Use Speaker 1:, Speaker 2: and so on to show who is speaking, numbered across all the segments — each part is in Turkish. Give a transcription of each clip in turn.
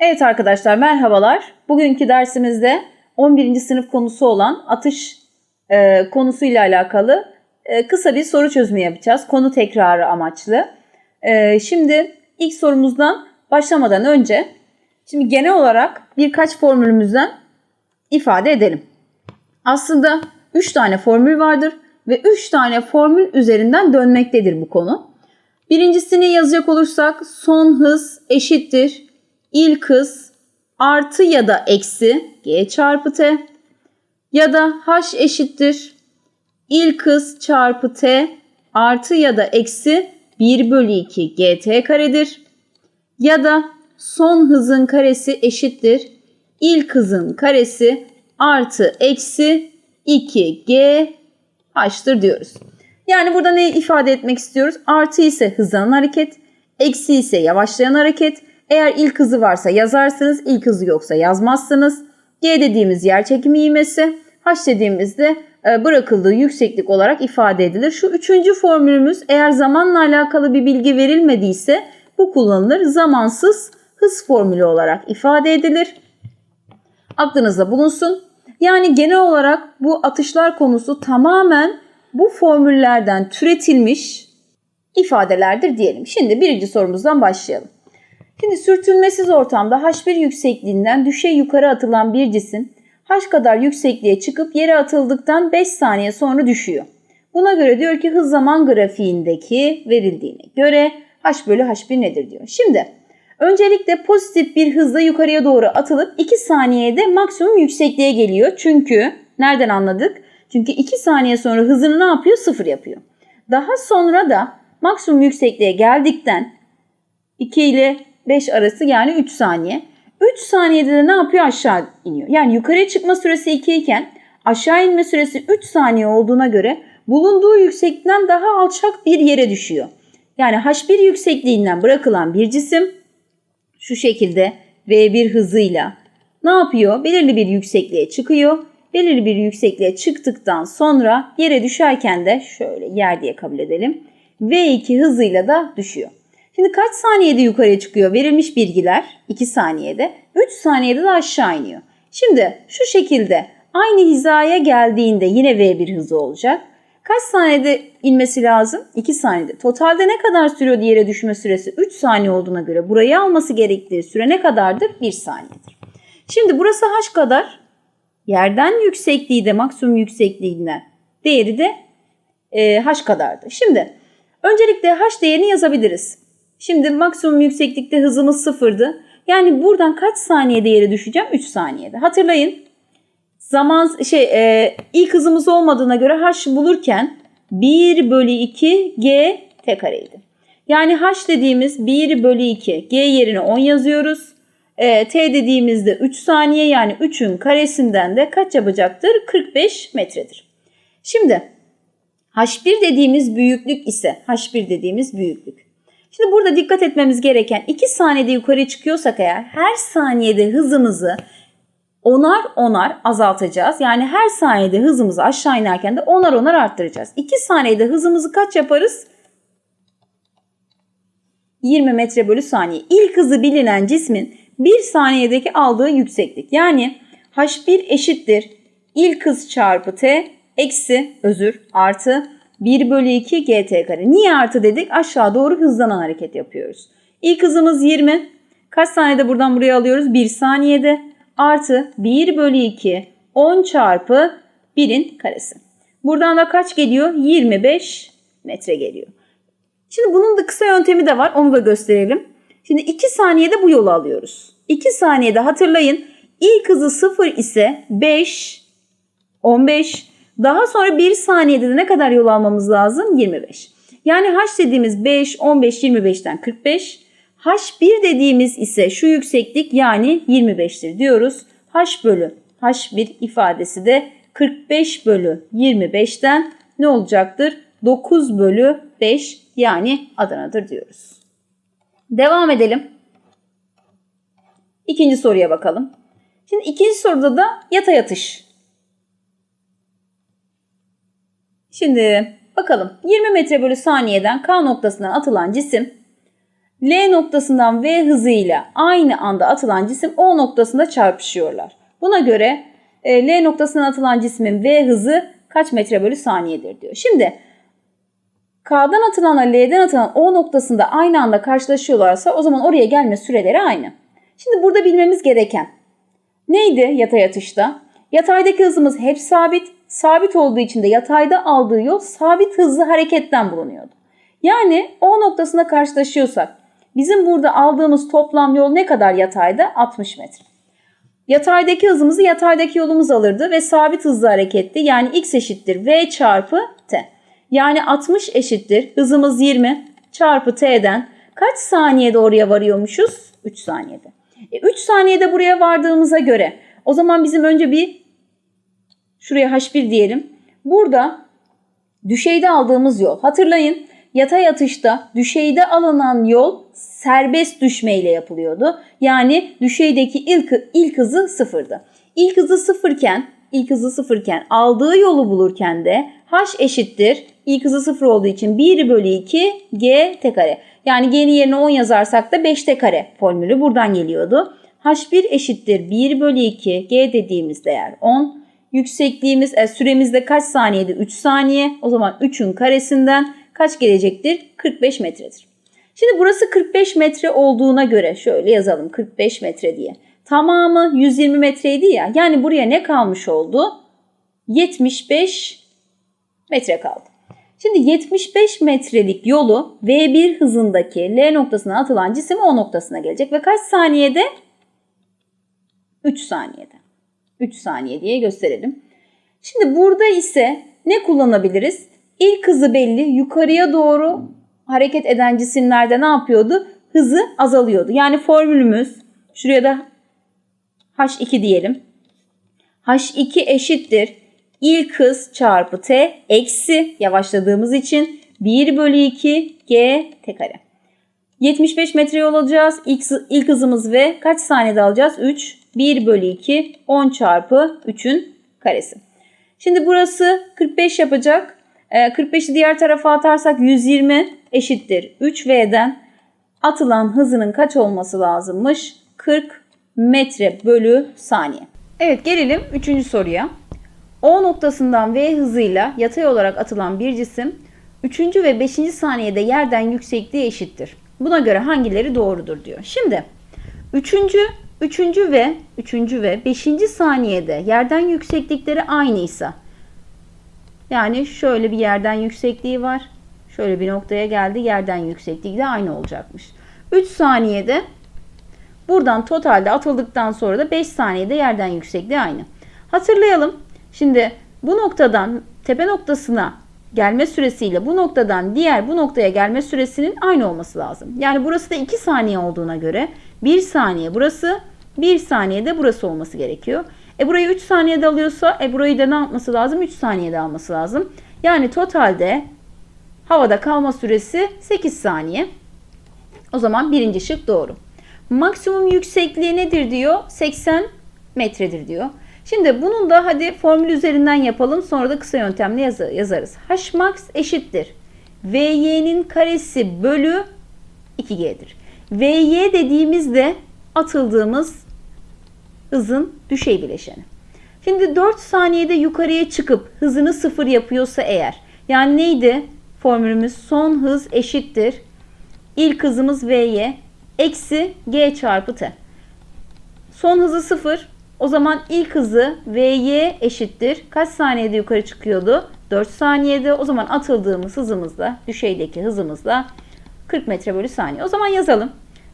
Speaker 1: Evet arkadaşlar merhabalar. Bugünkü dersimizde 11. sınıf konusu olan atış e, konusuyla alakalı e, kısa bir soru çözümü yapacağız. Konu tekrarı amaçlı. E, şimdi ilk sorumuzdan başlamadan önce şimdi genel olarak birkaç formülümüzden ifade edelim. Aslında 3 tane formül vardır ve 3 tane formül üzerinden dönmektedir bu konu. Birincisini yazacak olursak son hız eşittir ilk hız artı ya da eksi g çarpı t ya da h eşittir ilk hız çarpı t artı ya da eksi 1 bölü 2 gt karedir. Ya da son hızın karesi eşittir ilk hızın karesi artı eksi 2g h'tır diyoruz. Yani burada ne ifade etmek istiyoruz? Artı ise hızlanan hareket, eksi ise yavaşlayan hareket. Eğer ilk hızı varsa yazarsınız, ilk hızı yoksa yazmazsınız. G dediğimiz yer çekimi ivmesi, H dediğimizde e, bırakıldığı yükseklik olarak ifade edilir. Şu üçüncü formülümüz eğer zamanla alakalı bir bilgi verilmediyse bu kullanılır. Zamansız hız formülü olarak ifade edilir. Aklınızda bulunsun. Yani genel olarak bu atışlar konusu tamamen bu formüllerden türetilmiş ifadelerdir diyelim. Şimdi birinci sorumuzdan başlayalım. Şimdi sürtünmesiz ortamda H1 yüksekliğinden düşey yukarı atılan bir cisim H kadar yüksekliğe çıkıp yere atıldıktan 5 saniye sonra düşüyor. Buna göre diyor ki hız zaman grafiğindeki verildiğine göre H bölü H1 nedir diyor. Şimdi öncelikle pozitif bir hızla yukarıya doğru atılıp 2 saniyede maksimum yüksekliğe geliyor. Çünkü nereden anladık? Çünkü 2 saniye sonra hızını ne yapıyor? Sıfır yapıyor. Daha sonra da maksimum yüksekliğe geldikten 2 ile 5 arası yani 3 saniye. 3 saniyede de ne yapıyor? Aşağı iniyor. Yani yukarıya çıkma süresi 2 iken aşağı inme süresi 3 saniye olduğuna göre bulunduğu yükseklikten daha alçak bir yere düşüyor. Yani H1 yüksekliğinden bırakılan bir cisim şu şekilde V1 hızıyla ne yapıyor? Belirli bir yüksekliğe çıkıyor. Belirli bir yüksekliğe çıktıktan sonra yere düşerken de şöyle yer diye kabul edelim. V2 hızıyla da düşüyor. Şimdi kaç saniyede yukarıya çıkıyor? Verilmiş bilgiler 2 saniyede. 3 saniyede de aşağı iniyor. Şimdi şu şekilde aynı hizaya geldiğinde yine V1 hızı olacak. Kaç saniyede inmesi lazım? 2 saniyede. Totalde ne kadar sürüyor yere düşme süresi? 3 saniye olduğuna göre burayı alması gerektiği süre ne kadardır? 1 saniyedir. Şimdi burası h kadar. Yerden yüksekliği de maksimum yüksekliğinden değeri de e, h kadardır. Şimdi öncelikle h değerini yazabiliriz. Şimdi maksimum yükseklikte hızımız sıfırdı. Yani buradan kaç saniyede yere düşeceğim? 3 saniyede. Hatırlayın. Zaman şey e, ilk hızımız olmadığına göre h bulurken 1 bölü 2 g t kareydi. Yani h dediğimiz 1 bölü 2 g yerine 10 yazıyoruz. E, t dediğimizde 3 saniye yani 3'ün karesinden de kaç yapacaktır? 45 metredir. Şimdi h1 dediğimiz büyüklük ise h1 dediğimiz büyüklük. Şimdi burada dikkat etmemiz gereken 2 saniyede yukarı çıkıyorsak eğer her saniyede hızımızı onar onar azaltacağız. Yani her saniyede hızımızı aşağı inerken de onar onar arttıracağız. 2 saniyede hızımızı kaç yaparız? 20 metre bölü saniye. İlk hızı bilinen cismin 1 saniyedeki aldığı yükseklik. Yani h1 eşittir ilk hız çarpı t eksi özür artı 1 bölü 2 gt kare. Niye artı dedik? Aşağı doğru hızlanan hareket yapıyoruz. İlk hızımız 20. Kaç saniyede buradan buraya alıyoruz? 1 saniyede. Artı 1 bölü 2 10 çarpı 1'in karesi. Buradan da kaç geliyor? 25 metre geliyor. Şimdi bunun da kısa yöntemi de var. Onu da gösterelim. Şimdi 2 saniyede bu yolu alıyoruz. 2 saniyede hatırlayın ilk hızı 0 ise 5, 15, daha sonra 1 saniyede de ne kadar yol almamız lazım? 25. Yani h dediğimiz 5, 15, 25'ten 45. H1 dediğimiz ise şu yükseklik yani 25'tir diyoruz. H bölü H1 ifadesi de 45 bölü 25'ten ne olacaktır? 9 bölü 5 yani Adana'dır diyoruz. Devam edelim. İkinci soruya bakalım. Şimdi ikinci soruda da yatay atış Şimdi bakalım 20 metre bölü saniyeden K noktasından atılan cisim L noktasından V hızıyla aynı anda atılan cisim O noktasında çarpışıyorlar. Buna göre e, L noktasından atılan cismin V hızı kaç metre bölü saniyedir diyor. Şimdi K'dan atılanla L'den atılan O noktasında aynı anda karşılaşıyorlarsa o zaman oraya gelme süreleri aynı. Şimdi burada bilmemiz gereken neydi yatay atışta? Yataydaki hızımız hep sabit. Sabit olduğu için de yatayda aldığı yol sabit hızlı hareketten bulunuyordu. Yani O noktasında karşılaşıyorsak bizim burada aldığımız toplam yol ne kadar yatayda? 60 metre. Yataydaki hızımızı yataydaki yolumuz alırdı ve sabit hızlı hareketti. Yani x eşittir v çarpı t. Yani 60 eşittir hızımız 20 çarpı t'den kaç saniyede oraya varıyormuşuz? 3 saniyede. E, 3 saniyede buraya vardığımıza göre o zaman bizim önce bir şuraya h1 diyelim. Burada düşeyde aldığımız yol. Hatırlayın yatay atışta düşeyde alınan yol serbest düşmeyle yapılıyordu. Yani düşeydeki ilk, ilk hızı sıfırdı. İlk hızı sıfırken, ilk hızı sıfırken aldığı yolu bulurken de h eşittir. İlk hızı sıfır olduğu için 1 bölü 2 g t kare. Yani g'nin yerine 10 yazarsak da 5 t kare formülü buradan geliyordu. h1 eşittir 1 bölü 2 g dediğimiz değer 10. Yüksekliğimiz, e, süremiz de kaç saniyede? 3 saniye. O zaman 3'ün karesinden kaç gelecektir? 45 metredir. Şimdi burası 45 metre olduğuna göre şöyle yazalım 45 metre diye. Tamamı 120 metreydi ya. Yani buraya ne kalmış oldu? 75 metre kaldı. Şimdi 75 metrelik yolu V1 hızındaki L noktasına atılan cisim O noktasına gelecek ve kaç saniyede? 3 saniyede. 3 saniye diye gösterelim. Şimdi burada ise ne kullanabiliriz? İlk hızı belli. Yukarıya doğru hareket eden cisimlerde ne yapıyordu? Hızı azalıyordu. Yani formülümüz şuraya da H2 diyelim. H2 eşittir. İlk hız çarpı T eksi yavaşladığımız için 1 bölü 2 G T kare. 75 metre yol alacağız. İlk, ilk hızımız V. Kaç saniyede alacağız? 3. 1 bölü 2 10 çarpı 3'ün karesi. Şimdi burası 45 yapacak. 45'i diğer tarafa atarsak 120 eşittir 3V'den atılan hızının kaç olması lazımmış? 40 metre bölü saniye. Evet gelelim 3. soruya. O noktasından V hızıyla yatay olarak atılan bir cisim 3. ve 5. saniyede yerden yüksekliği eşittir. Buna göre hangileri doğrudur diyor. Şimdi 3. 3. ve 3. ve 5. saniyede yerden yükseklikleri aynıysa yani şöyle bir yerden yüksekliği var. Şöyle bir noktaya geldi. Yerden yüksekliği de aynı olacakmış. 3 saniyede buradan totalde atıldıktan sonra da 5 saniyede yerden yüksekliği aynı. Hatırlayalım. Şimdi bu noktadan tepe noktasına gelme süresiyle bu noktadan diğer bu noktaya gelme süresinin aynı olması lazım. Yani burası da 2 saniye olduğuna göre 1 saniye burası, 1 saniyede burası olması gerekiyor. E burayı 3 saniyede alıyorsa e burayı da ne yapması lazım? 3 saniyede alması lazım. Yani totalde havada kalma süresi 8 saniye. O zaman birinci şık doğru. Maksimum yüksekliği nedir diyor? 80 metredir diyor. Şimdi bunun da hadi formül üzerinden yapalım. Sonra da kısa yöntemle yaz yazarız. H max eşittir. Vy'nin karesi bölü 2G'dir. Vy dediğimizde atıldığımız hızın düşey bileşeni. Şimdi 4 saniyede yukarıya çıkıp hızını sıfır yapıyorsa eğer yani neydi? Formülümüz son hız eşittir. İlk hızımız V'ye eksi G çarpı T. Son hızı sıfır. O zaman ilk hızı Vy eşittir. Kaç saniyede yukarı çıkıyordu? 4 saniyede. O zaman atıldığımız hızımızla, düşeydeki hızımızla 40 metre bölü saniye. O zaman yazalım.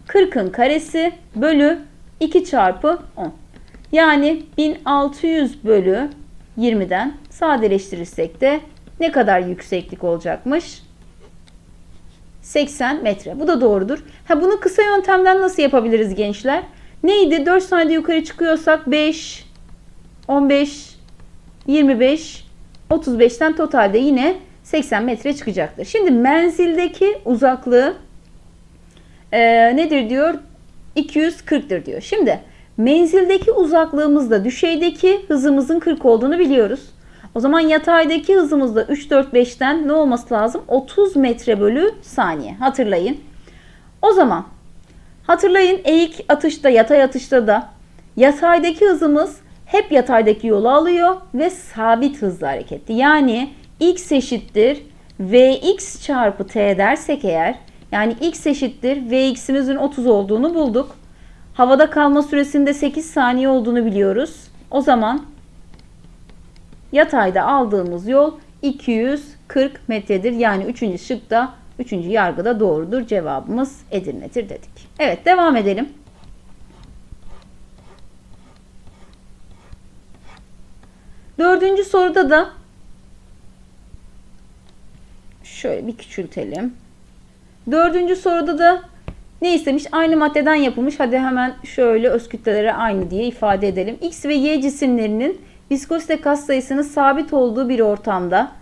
Speaker 1: 40'ın karesi bölü 2 çarpı 10. Yani 1600 bölü 20'den sadeleştirirsek de ne kadar yükseklik olacakmış? 80 metre. Bu da doğrudur. Ha bunu kısa yöntemden nasıl yapabiliriz gençler? Neydi? 4 saniyede yukarı çıkıyorsak 5, 15, 25, 35'ten totalde yine 80 metre çıkacaktır. Şimdi menzildeki uzaklığı e, nedir diyor? 240'tır diyor. Şimdi Menzildeki uzaklığımızda düşeydeki hızımızın 40 olduğunu biliyoruz. O zaman yataydaki hızımız da 3, 4, 5'ten ne olması lazım? 30 metre bölü saniye. Hatırlayın. O zaman hatırlayın eğik atışta, yatay atışta da yataydaki hızımız hep yataydaki yolu alıyor ve sabit hızla hareketli. Yani x eşittir vx çarpı t dersek eğer yani x eşittir vx'imizin 30 olduğunu bulduk. Havada kalma süresinde 8 saniye olduğunu biliyoruz. O zaman yatayda aldığımız yol 240 metredir. Yani 3. şıkta, 3. yargıda doğrudur. Cevabımız Edirne'dir dedik. Evet devam edelim. Dördüncü soruda da şöyle bir küçültelim. Dördüncü soruda da ne istemiş? Aynı maddeden yapılmış. Hadi hemen şöyle öz kütlelere aynı diye ifade edelim. X ve Y cisimlerinin viskozite kas sayısının sabit olduğu bir ortamda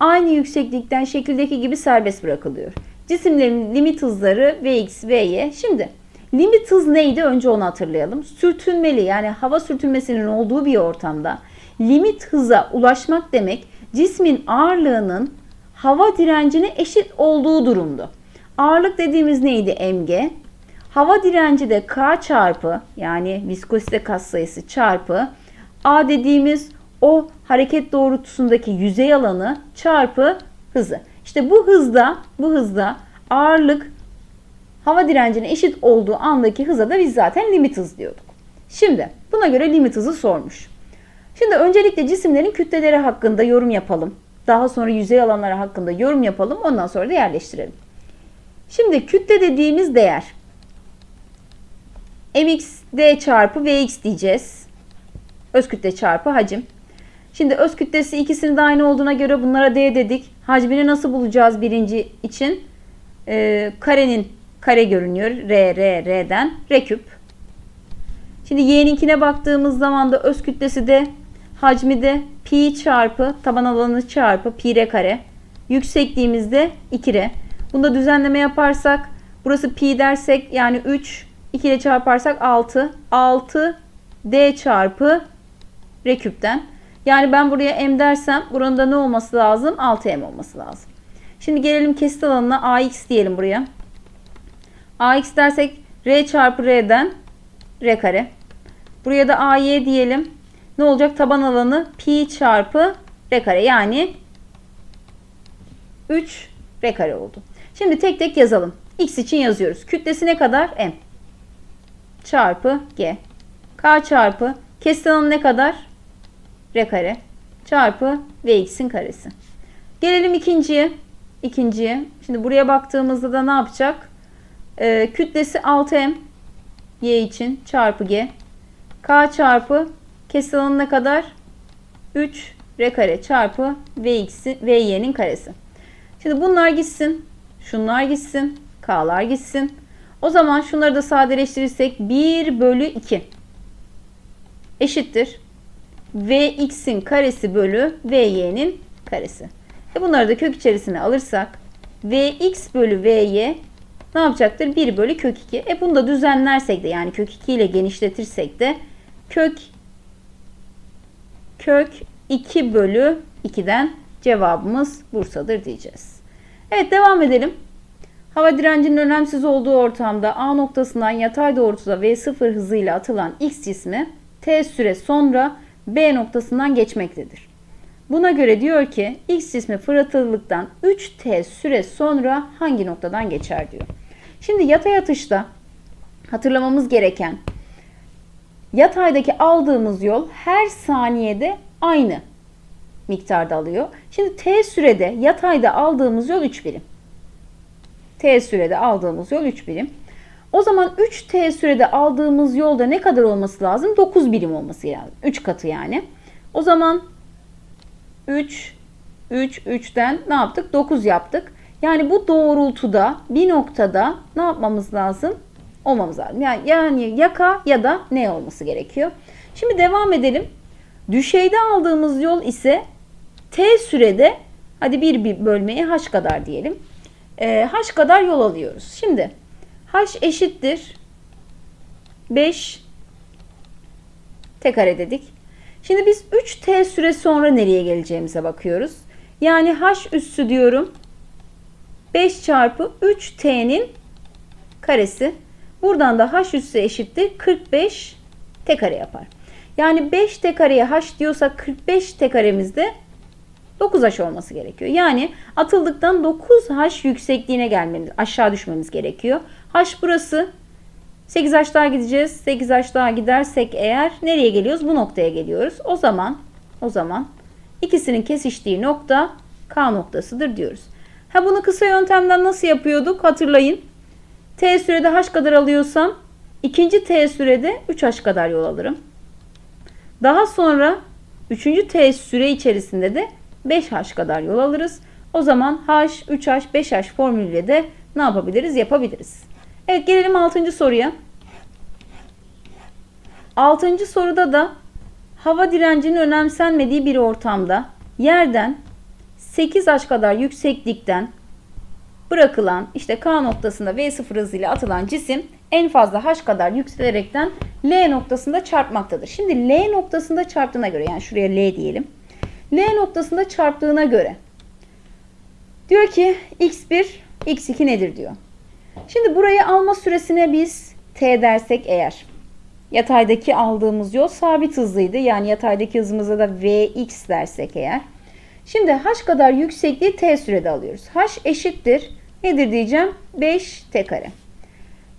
Speaker 1: aynı yükseklikten şekildeki gibi serbest bırakılıyor. Cisimlerin limit hızları Vx, Vy. Şimdi limit hız neydi? Önce onu hatırlayalım. Sürtünmeli yani hava sürtünmesinin olduğu bir ortamda limit hıza ulaşmak demek cismin ağırlığının hava direncine eşit olduğu durumdu. Ağırlık dediğimiz neydi? mg. Hava direnci de k çarpı yani viskozite katsayısı çarpı a dediğimiz o hareket doğrultusundaki yüzey alanı çarpı hızı. İşte bu hızda bu hızda ağırlık hava direncine eşit olduğu andaki hıza da biz zaten limit hız diyorduk. Şimdi buna göre limit hızı sormuş. Şimdi öncelikle cisimlerin kütleleri hakkında yorum yapalım. Daha sonra yüzey alanları hakkında yorum yapalım. Ondan sonra da yerleştirelim. Şimdi kütle dediğimiz değer mx d çarpı vx diyeceğiz. Öz kütle çarpı hacim. Şimdi öz kütlesi ikisinin de aynı olduğuna göre bunlara d dedik. Hacmini nasıl bulacağız birinci için? Ee, karenin kare görünüyor. R, R, R'den. R küp. Şimdi y'ninkine baktığımız zaman da öz kütlesi de hacmi de pi çarpı taban alanı çarpı pi r kare. Yüksekliğimizde 2 r. Bunda düzenleme yaparsak burası pi dersek yani 3 2 ile çarparsak 6. 6 d çarpı r küpten. Yani ben buraya m dersem buranın da ne olması lazım? 6m olması lazım. Şimdi gelelim kesit alanına ax diyelim buraya. ax dersek r çarpı r'den r kare. Buraya da ay diyelim. Ne olacak? Taban alanı pi çarpı r kare. Yani 3 r kare oldu. Şimdi tek tek yazalım. X için yazıyoruz. Kütlesi ne kadar? M. Çarpı G. K çarpı kesit alanı ne kadar? R kare. Çarpı Vx'in karesi. Gelelim ikinciye. İkinciye. Şimdi buraya baktığımızda da ne yapacak? Ee, kütlesi 6M. Y için çarpı G. K çarpı kesit alanı ne kadar? 3 R kare çarpı Vx'in Vy'nin karesi. Şimdi bunlar gitsin. Şunlar gitsin. K'lar gitsin. O zaman şunları da sadeleştirirsek 1 bölü 2 eşittir. Vx'in karesi bölü Vy'nin karesi. E bunları da kök içerisine alırsak Vx bölü Vy ne yapacaktır? 1 bölü kök 2. E bunu da düzenlersek de yani kök 2 ile genişletirsek de kök kök 2 bölü 2'den cevabımız Bursa'dır diyeceğiz. Evet devam edelim. Hava direncinin önemsiz olduğu ortamda A noktasından yatay doğrultuda V0 hızıyla atılan X cismi T süre sonra B noktasından geçmektedir. Buna göre diyor ki X cismi fırlatıldıktan 3T süre sonra hangi noktadan geçer diyor. Şimdi yatay atışta hatırlamamız gereken yataydaki aldığımız yol her saniyede aynı miktarda alıyor. Şimdi T sürede yatayda aldığımız yol 3 birim. T sürede aldığımız yol 3 birim. O zaman 3T sürede aldığımız yolda ne kadar olması lazım? 9 birim olması lazım. 3 katı yani. O zaman 3, 3, 3'ten ne yaptık? 9 yaptık. Yani bu doğrultuda bir noktada ne yapmamız lazım? Olmamız lazım. Yani, yani yaka ya da ne olması gerekiyor. Şimdi devam edelim. Düşeyde aldığımız yol ise T sürede hadi bir, bir bölmeye H kadar diyelim. E, H kadar yol alıyoruz. Şimdi H eşittir 5 T kare dedik. Şimdi biz 3T süre sonra nereye geleceğimize bakıyoruz. Yani H üssü diyorum 5 çarpı 3T'nin karesi. Buradan da h üssü eşittir 45 t kare yapar. Yani 5 t kareye h diyorsak 45 t karemizde 9h olması gerekiyor. Yani atıldıktan 9h yüksekliğine gelmemiz, aşağı düşmemiz gerekiyor. H burası. 8h daha gideceğiz. 8h daha gidersek eğer nereye geliyoruz? Bu noktaya geliyoruz. O zaman o zaman ikisinin kesiştiği nokta K noktasıdır diyoruz. Ha bunu kısa yöntemden nasıl yapıyorduk? Hatırlayın. T sürede H kadar alıyorsam ikinci T sürede 3H kadar yol alırım. Daha sonra üçüncü T süre içerisinde de 5H kadar yol alırız. O zaman H, 3H, 5H formülüyle de ne yapabiliriz? Yapabiliriz. Evet gelelim 6. soruya. 6. soruda da hava direncinin önemsenmediği bir ortamda yerden 8H kadar yükseklikten bırakılan işte K noktasında V0 hızıyla atılan cisim en fazla H kadar yükselerekten L noktasında çarpmaktadır. Şimdi L noktasında çarptığına göre yani şuraya L diyelim. L noktasında çarptığına göre diyor ki x1 x2 nedir diyor. Şimdi burayı alma süresine biz t dersek eğer yataydaki aldığımız yol sabit hızlıydı. Yani yataydaki hızımıza da vx dersek eğer. Şimdi h kadar yüksekliği t sürede alıyoruz. h eşittir nedir diyeceğim? 5 t kare.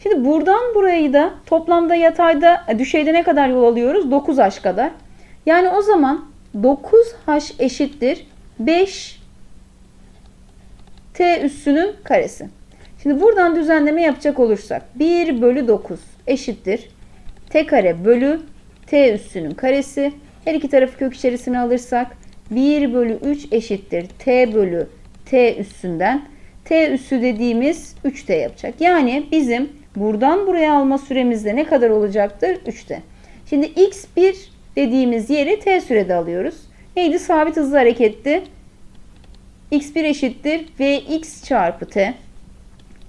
Speaker 1: Şimdi buradan burayı da toplamda yatayda düşeyde ne kadar yol alıyoruz? 9h kadar. Yani o zaman 9h eşittir 5 t üssünün karesi. Şimdi buradan düzenleme yapacak olursak 1 bölü 9 eşittir t kare bölü t üssünün karesi. Her iki tarafı kök içerisine alırsak 1 bölü 3 eşittir t bölü t üssünden. t üssü dediğimiz 3t yapacak. Yani bizim buradan buraya alma süremizde ne kadar olacaktır? 3t. Şimdi x1 dediğimiz yeri t sürede alıyoruz. Neydi? Sabit hızlı hareketti. x1 eşittir vx çarpı t.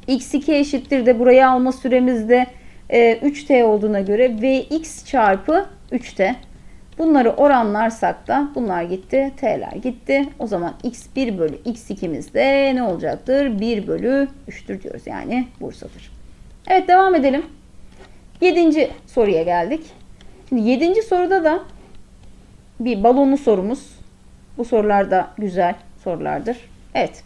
Speaker 1: x2 eşittir de buraya alma süremizde e, 3t olduğuna göre vx çarpı 3t. Bunları oranlarsak da bunlar gitti, t'ler gitti. O zaman x1 bölü x2'miz de ne olacaktır? 1 bölü 3'tür diyoruz. Yani Bursa'dır. Evet devam edelim. Yedinci soruya geldik. Şimdi yedinci soruda da bir balonlu sorumuz. Bu sorular da güzel sorulardır. Evet.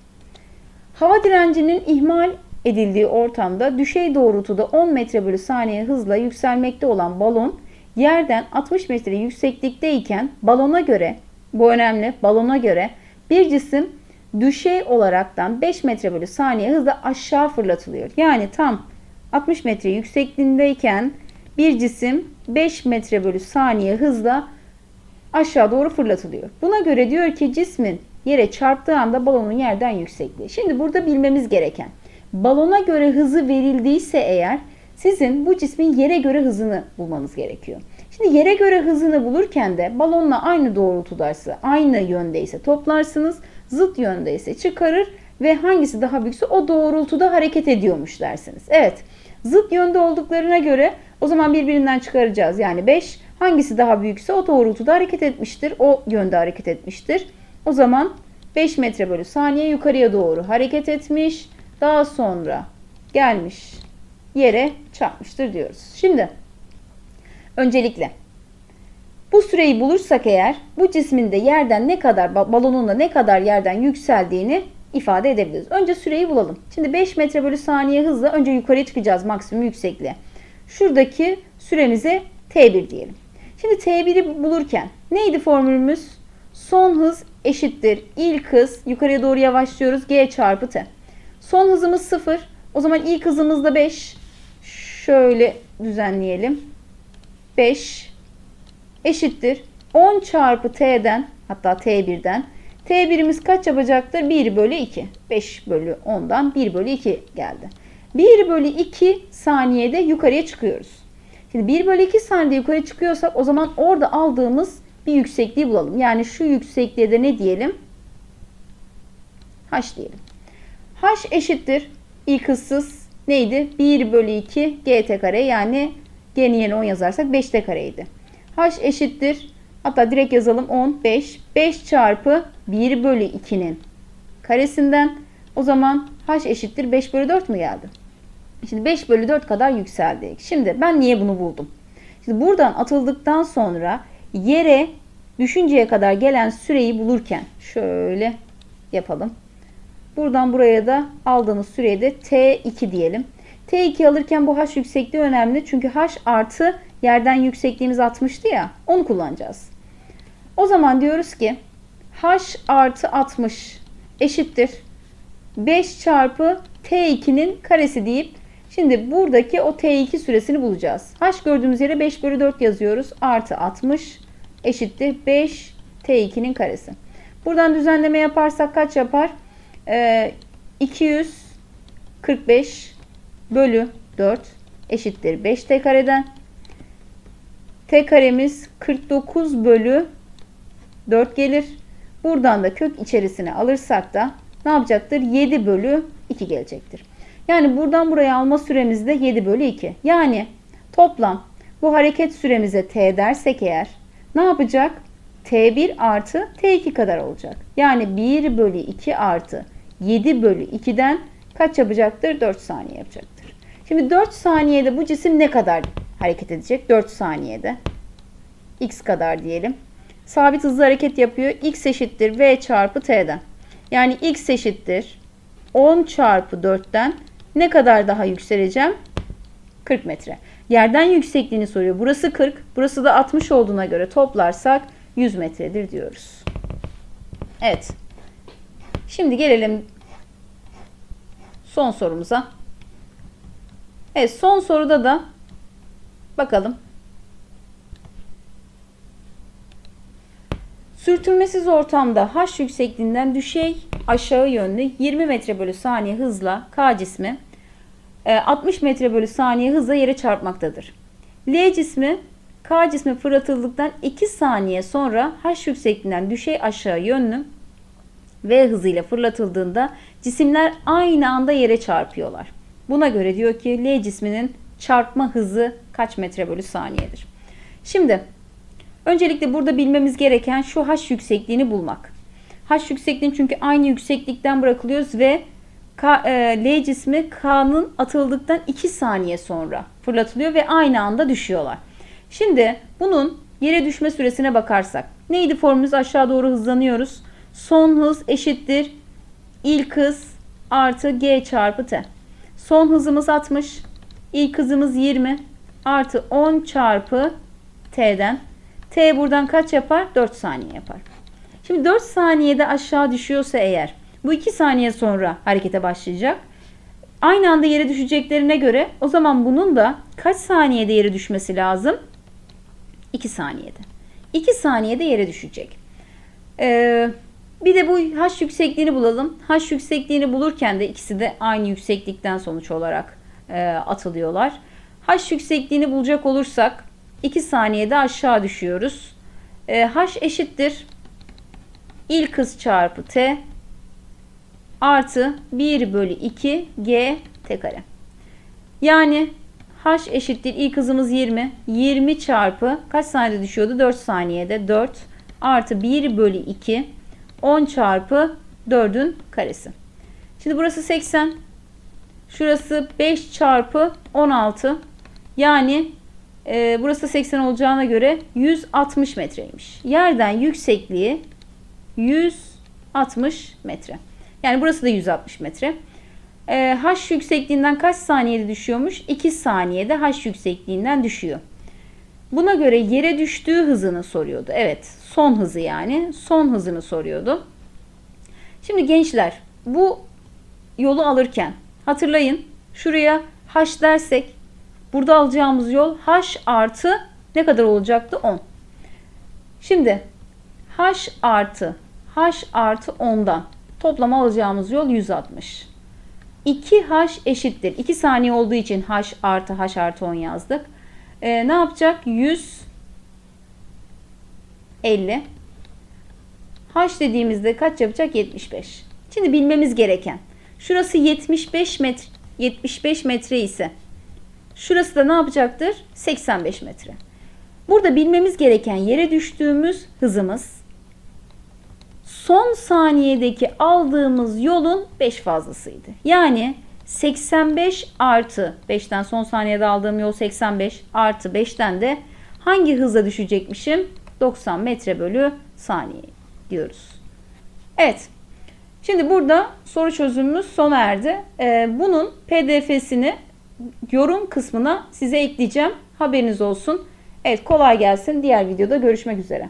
Speaker 1: Hava direncinin ihmal edildiği ortamda düşey doğrultuda 10 metre bölü saniye hızla yükselmekte olan balon yerden 60 metre yükseklikteyken balona göre bu önemli balona göre bir cisim düşey olaraktan 5 metre bölü saniye hızla aşağı fırlatılıyor. Yani tam 60 metre yüksekliğindeyken bir cisim 5 metre bölü saniye hızla aşağı doğru fırlatılıyor. Buna göre diyor ki cismin yere çarptığı anda balonun yerden yüksekliği. Şimdi burada bilmemiz gereken balona göre hızı verildiyse eğer sizin bu cismin yere göre hızını bulmanız gerekiyor. Şimdi yere göre hızını bulurken de balonla aynı doğrultudaysa, aynı yöndeyse toplarsınız, zıt yöndeyse çıkarır ve hangisi daha büyükse o doğrultuda hareket ediyormuş dersiniz. Evet, zıt yönde olduklarına göre o zaman birbirinden çıkaracağız. Yani 5 hangisi daha büyükse o doğrultuda hareket etmiştir, o yönde hareket etmiştir. O zaman 5 metre bölü saniye yukarıya doğru hareket etmiş. Daha sonra gelmiş yere çarpmıştır diyoruz. Şimdi öncelikle bu süreyi bulursak eğer bu cismin de yerden ne kadar balonun da ne kadar yerden yükseldiğini ifade edebiliriz. Önce süreyi bulalım. Şimdi 5 metre bölü saniye hızla önce yukarıya çıkacağız maksimum yüksekliğe. Şuradaki süremize T1 diyelim. Şimdi T1'i bulurken neydi formülümüz? Son hız eşittir ilk hız yukarıya doğru yavaşlıyoruz G çarpı T. Son hızımız 0. O zaman ilk hızımız da 5. Şöyle düzenleyelim. 5 eşittir 10 çarpı T'den hatta T1'den T1'imiz kaç yapacaktır? 1 bölü 2. 5 bölü 10'dan 1 bölü 2 geldi. 1 bölü 2 saniyede yukarıya çıkıyoruz. Şimdi 1 bölü 2 saniyede yukarı çıkıyorsak o zaman orada aldığımız bir yüksekliği bulalım. Yani şu yüksekliğe de ne diyelim? H diyelim. H eşittir ilk hızsız neydi? 1 bölü 2 gt kare yani g'nin yerine 10 yazarsak 5t kareydi. H eşittir hatta direkt yazalım 10 5 5 çarpı 1 bölü 2'nin karesinden o zaman h eşittir 5 bölü 4 mu geldi? Şimdi 5 bölü 4 kadar yükseldik. Şimdi ben niye bunu buldum? Şimdi buradan atıldıktan sonra yere düşünceye kadar gelen süreyi bulurken şöyle yapalım. Buradan buraya da aldığımız süreye de T2 diyelim. T2 alırken bu H yüksekliği önemli. Çünkü H artı yerden yüksekliğimiz 60'tı ya. Onu kullanacağız. O zaman diyoruz ki H artı 60 eşittir. 5 çarpı T2'nin karesi deyip şimdi buradaki o T2 süresini bulacağız. H gördüğümüz yere 5 bölü 4 yazıyoruz. Artı 60 eşittir 5 T2'nin karesi. Buradan düzenleme yaparsak kaç yapar? Ee, 245 bölü 4 eşittir 5 T kareden. T karemiz 49 bölü 4 gelir. Buradan da kök içerisine alırsak da ne yapacaktır? 7 bölü 2 gelecektir. Yani buradan buraya alma süremiz de 7 bölü 2. Yani toplam bu hareket süremize t dersek eğer ne yapacak? t1 artı t2 kadar olacak. Yani 1 bölü 2 artı 7 bölü 2'den kaç yapacaktır? 4 saniye yapacaktır. Şimdi 4 saniyede bu cisim ne kadar hareket edecek? 4 saniyede. x kadar diyelim. Sabit hızlı hareket yapıyor. x eşittir v çarpı t'den. Yani x eşittir 10 çarpı 4'ten ne kadar daha yükseleceğim? 40 metre. Yerden yüksekliğini soruyor. Burası 40, burası da 60 olduğuna göre toplarsak 100 metredir diyoruz. Evet. Şimdi gelelim son sorumuza. Evet son soruda da bakalım. Sürtünmesiz ortamda H yüksekliğinden düşey aşağı yönlü 20 metre bölü saniye hızla K cismi 60 e, metre bölü saniye hızla yere çarpmaktadır. L cismi K cismi fırlatıldıktan 2 saniye sonra H yüksekliğinden düşey aşağı yönlü V hızıyla fırlatıldığında cisimler aynı anda yere çarpıyorlar. Buna göre diyor ki L cisminin çarpma hızı kaç metre bölü saniyedir? Şimdi öncelikle burada bilmemiz gereken şu H yüksekliğini bulmak. H yüksekliğini çünkü aynı yükseklikten bırakılıyoruz ve K, e, L cismi K'nın atıldıktan 2 saniye sonra fırlatılıyor ve aynı anda düşüyorlar. Şimdi bunun yere düşme süresine bakarsak. Neydi formülümüz? Aşağı doğru hızlanıyoruz. Son hız eşittir ilk hız artı G çarpı T. Son hızımız 60. İlk hızımız 20 artı 10 çarpı T'den. T buradan kaç yapar? 4 saniye yapar. Şimdi 4 saniyede aşağı düşüyorsa eğer bu 2 saniye sonra harekete başlayacak. Aynı anda yere düşeceklerine göre o zaman bunun da kaç saniyede yere düşmesi lazım? 2 saniyede. 2 saniyede yere düşecek. Ee, bir de bu h yüksekliğini bulalım. H yüksekliğini bulurken de ikisi de aynı yükseklikten sonuç olarak e, atılıyorlar. H yüksekliğini bulacak olursak 2 saniyede aşağı düşüyoruz. E, h eşittir ilk hız çarpı t artı 1 bölü 2 g t kare. Yani h eşittir ilk hızımız 20. 20 çarpı kaç saniyede düşüyordu? 4 saniyede 4 artı 1 bölü 2 10 çarpı 4'ün karesi. Şimdi burası 80. Şurası 5 çarpı 16. Yani e, burası 80 olacağına göre 160 metreymiş. Yerden yüksekliği 160 metre. Yani burası da 160 metre. E, H yüksekliğinden kaç saniyede düşüyormuş? 2 saniyede H yüksekliğinden düşüyor. Buna göre yere düştüğü hızını soruyordu. Evet, son hızı yani. Son hızını soruyordu. Şimdi gençler, bu yolu alırken hatırlayın şuraya H dersek burada alacağımız yol H artı ne kadar olacaktı? 10. Şimdi H artı H artı 10'dan toplam alacağımız yol 160. 2H eşittir. 2 saniye olduğu için H artı H artı 10 yazdık. Ee, ne yapacak? 150. H dediğimizde kaç yapacak? 75. Şimdi bilmemiz gereken. Şurası 75 metre 75 metre ise şurası da ne yapacaktır? 85 metre. Burada bilmemiz gereken yere düştüğümüz hızımız son saniyedeki aldığımız yolun 5 fazlasıydı. Yani 85 artı 5'ten son saniyede aldığım yol 85 artı 5'ten de hangi hızla düşecekmişim? 90 metre bölü saniye diyoruz. Evet. Şimdi burada soru çözümümüz sona erdi. Ee, bunun pdf'sini yorum kısmına size ekleyeceğim. Haberiniz olsun. Evet kolay gelsin. Diğer videoda görüşmek üzere.